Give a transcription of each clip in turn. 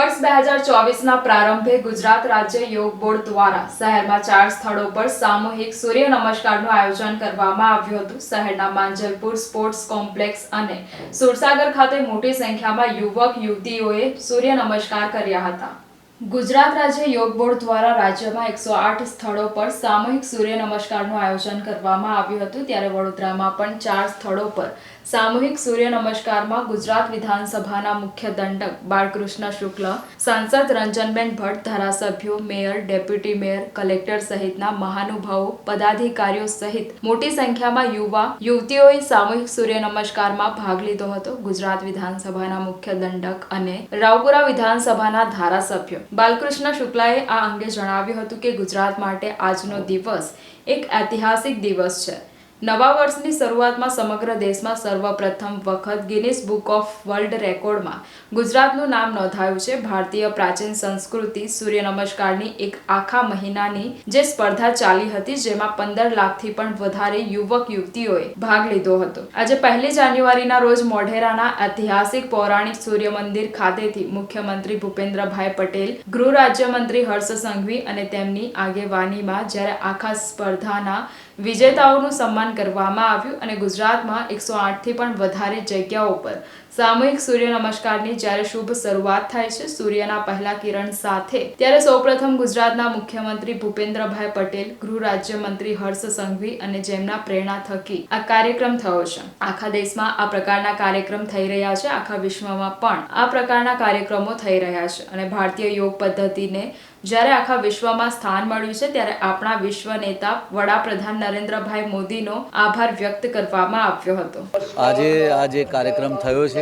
વર્ષ બે હજાર ચોવીસના પ્રારંભે ગુજરાત રાજ્ય યોગ બોર્ડ દ્વારા શહેરમાં ચાર સ્થળો પર સામૂહિક સૂર્ય નમસ્કારનું આયોજન કરવામાં આવ્યું હતું. શહેરના માંજલપુર સ્પોર્ટ્સ કોમ્પ્લેક્સ અને સુરસાગર ખાતે મોટી સંખ્યામાં યુવક યુવતીઓએ સૂર્ય નમસ્કાર કર્યા હતા. ગુજરાત રાજ્ય યોગ બોર્ડ દ્વારા રાજ્યમાં એકસો આઠ સ્થળો પર સામૂહિક સૂર્ય નમસ્કારનું આયોજન કરવામાં આવ્યું હતું. ત્યારે વડોદરામાં પણ ચાર સ્થળો પર સામૂહિક સૂર્ય નમસ્કારમાં ગુજરાત વિધાનસભાના મુખ્ય દંડક બાળકૃષ્ણ શુક્લ, સાંસદ રંજનબેન ભટ્ટ, ધારાસભ્યો, મેયર, ડેપ્યુટી મેયર, કલેક્ટર સહિતના મહાનુભાવો, પદાધિકારીઓ સહિત મોટી સંખ્યામાં યુવા યુવતીઓએ સામૂહિક સૂર્ય નમસ્કારમાં ભાગ લીધો હતો. ગુજરાત વિધાનસભાના મુખ્ય દંડક અને રાવપુરા વિધાનસભાના ધારાસભ્ય બાલકૃષ્ણ શુક્લાએ આ અંગે જણાવ્યું હતું કે ગુજરાત માટે આજનો દિવસ એક ઐતિહાસિક દિવસ છે. નવા વર્ષની શરૂઆતમાં સમગ્ર દેશમાં સર્વપ્રથમ વખત ગિનિસ બુક ઓફ વર્લ્ડ રેકોર્ડમાં ગુજરાતનું નામ નોંધાયું છે. ભારતીય પ્રાચીન સંસ્કૃતિ સૂર્ય નમસ્કારની એક આખા મહિનાની જે સ્પર્ધા ચાલી હતી, જેમાં પંદર લાખથી પણ વધારે યુવક યુવતીઓએ ભાગ લીધો હતો. આજે પહેલી જાન્યુઆરીના રોજ મોઢેરાના ઐતિહાસિક પૌરાણિક સૂર્ય મંદિર ખાતેથી મુખ્યમંત્રી ભૂપેન્દ્રભાઈ પટેલ, ગૃહ રાજ્યમંત્રી હર્ષ સંઘવી અને તેમની આગેવાનીમાં જ્યારે આખા સ્પર્ધાના વિજેતાઓનું સન્માન કરવામાં આવ્યું અને ગુજરાતમાં એકસો આઠથી પણ વધારે જગ્યાઓ પર સામૂહિક સૂર્ય નમસ્કારની જ્યારે શુભ શરૂઆત થાય છે, સૂર્યના પહેલા કિરણ સાથે. ત્યારે સૌપ્રથમ ગુજરાતના મુખ્યમંત્રી ભૂપેન્દ્રભાઈ પટેલ ગૃહ રાજ્યમંત્રી હર્ષ સંઘવી અને જેમના પ્રેરણા થકી આ કાર્યક્રમ થયો છે. આખા દેશમાં આ પ્રકારના કાર્યક્રમ થઈ રહ્યા છે, આખા વિશ્વમાં પણ આ પ્રકારના કાર્યક્રમો થઈ રહ્યા છે. અને ભારતીય યોગ પદ્ધતિને જ્યારે આખા વિશ્વમાં સ્થાન મળ્યું છે, ત્યારે આપણા વિશ્વ નેતા વડાપ્રધાન નરેન્દ્રભાઈ મોદીનો આભાર વ્યક્ત કરવામાં આવ્યો હતો. આજે આ જે કાર્યક્રમ થયો છે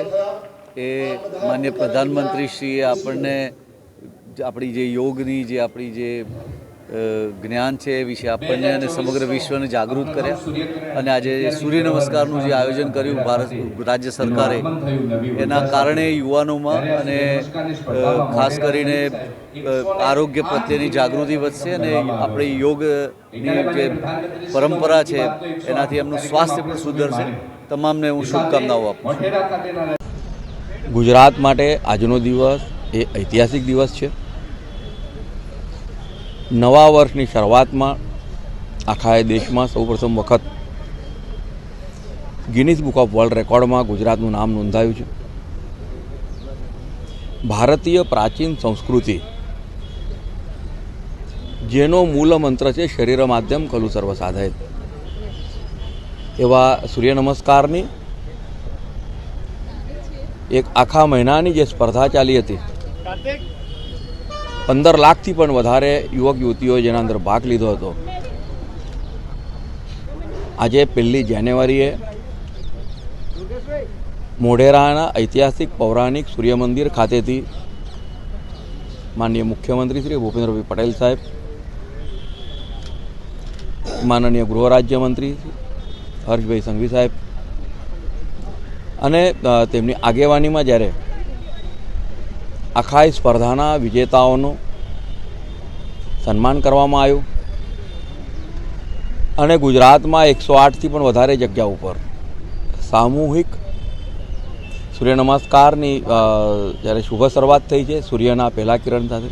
એ માન્ય પ્રધાનમંત્રીશ્રીએ આપણને આપણી જે યોગની જે આપણી જે જ્ઞાન છે એ વિશે આપણને અને સમગ્ર વિશ્વને જાગૃત કર્યા. અને આજે સૂર્ય નમસ્કારનું જે આયોજન કર્યું ભારત, રાજ્ય સરકારે, એના કારણે યુવાનોમાં અને ખાસ કરીને આરોગ્ય પ્રત્યેની જાગૃતિ વધશે અને આપણે યોગની જે પરંપરા છે, એનાથી એમનું સ્વાસ્થ્ય પણ સુધરશે. તમામને હું શુભકામનાઓ આપું ગુજરાત માટે આજનો દિવસ એ ઐતિહાસિક દિવસ છે. નવા વર્ષની શરૂઆતમાં આખા દેશમાં સૌપ્રથમ વખત ગિનિસ બુક ઓફ વર્લ્ડ રેકોર્ડમાં ગુજરાતનું નામ નોંધાયું છે. ભારતીય પ્રાચીન સંસ્કૃતિ, જેનો મૂળ મંત્ર છે શરીર માધ્યમ કલુ સર્વ સાધય એવા સૂર્ય નમસ્કારની એક આખા મહિનાની જે સ્પર્ધા ચાલી હતી પંદર લાખથી પણ વધારે યુવક યુવતીઓએ જેના અંદર ભાગ લીધો હતો. આજે પહેલી જાન્યુઆરીએ મોઢેરાના ઐતિહાસિક પૌરાણિક સૂર્ય મંદિર ખાતેથી માનનીય મુખ્યમંત્રી શ્રી ભૂપેન્દ્રભાઈ પટેલ સાહેબ, માનનીય ગૃહ રાજ્યમંત્રી હર્ષભાઈ સંઘવી સાહેબ અને તેમની આગેવાનીમાં જ્યારે આખા સ્પર્ધાના વિજેતાઓનું સન્માન કરવામાં આવ્યું. અને ગુજરાતમાં એકસો આઠથી પણ વધારે જગ્યા ઉપર સામૂહિક સૂર્ય નમસ્કારની જ્યારે શુભ શરૂઆત થઈ છે, સૂર્યના પહેલા કિરણ સાથે.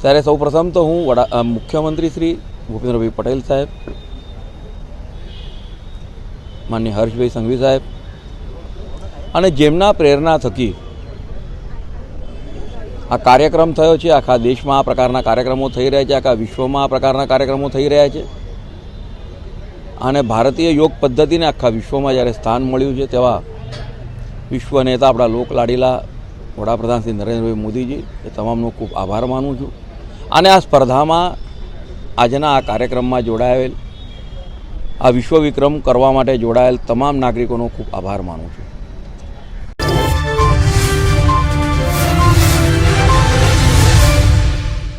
ત્યારે સૌપ્રથમ તો હું વડા મુખ્યમંત્રી શ્રી ભૂપેન્દ્રભાઈ પટેલ સાહેબ, માન્ય હર્ષભાઈ સંઘવી સાહેબ અને જેમના પ્રેરણા થકી આ કાર્યક્રમ થયો છે, આખા દેશમાં આ પ્રકારના કાર્યક્રમો થઈ રહ્યા છે, આખા વિશ્વમાં આ પ્રકારના કાર્યક્રમો થઈ રહ્યા છે. અને ભારતીય યોગ પદ્ધતિને આખા વિશ્વમાં જ્યારે સ્થાન મળ્યું છે, તેવા વિશ્વ નેતા આપણા લોકલાડીલા વડાપ્રધાન શ્રી નરેન્દ્રભાઈ મોદીજી, એ તમામનો ખૂબ આભાર માનું છું. અને આ સ્પર્ધામાં આજના આ કાર્યક્રમમાં જોડાયેલ, આ વિશ્વ વિક્રમ કરવા માટે જોડાયેલ તમામ નાગરિકોનો ખૂબ આભાર માનું છું.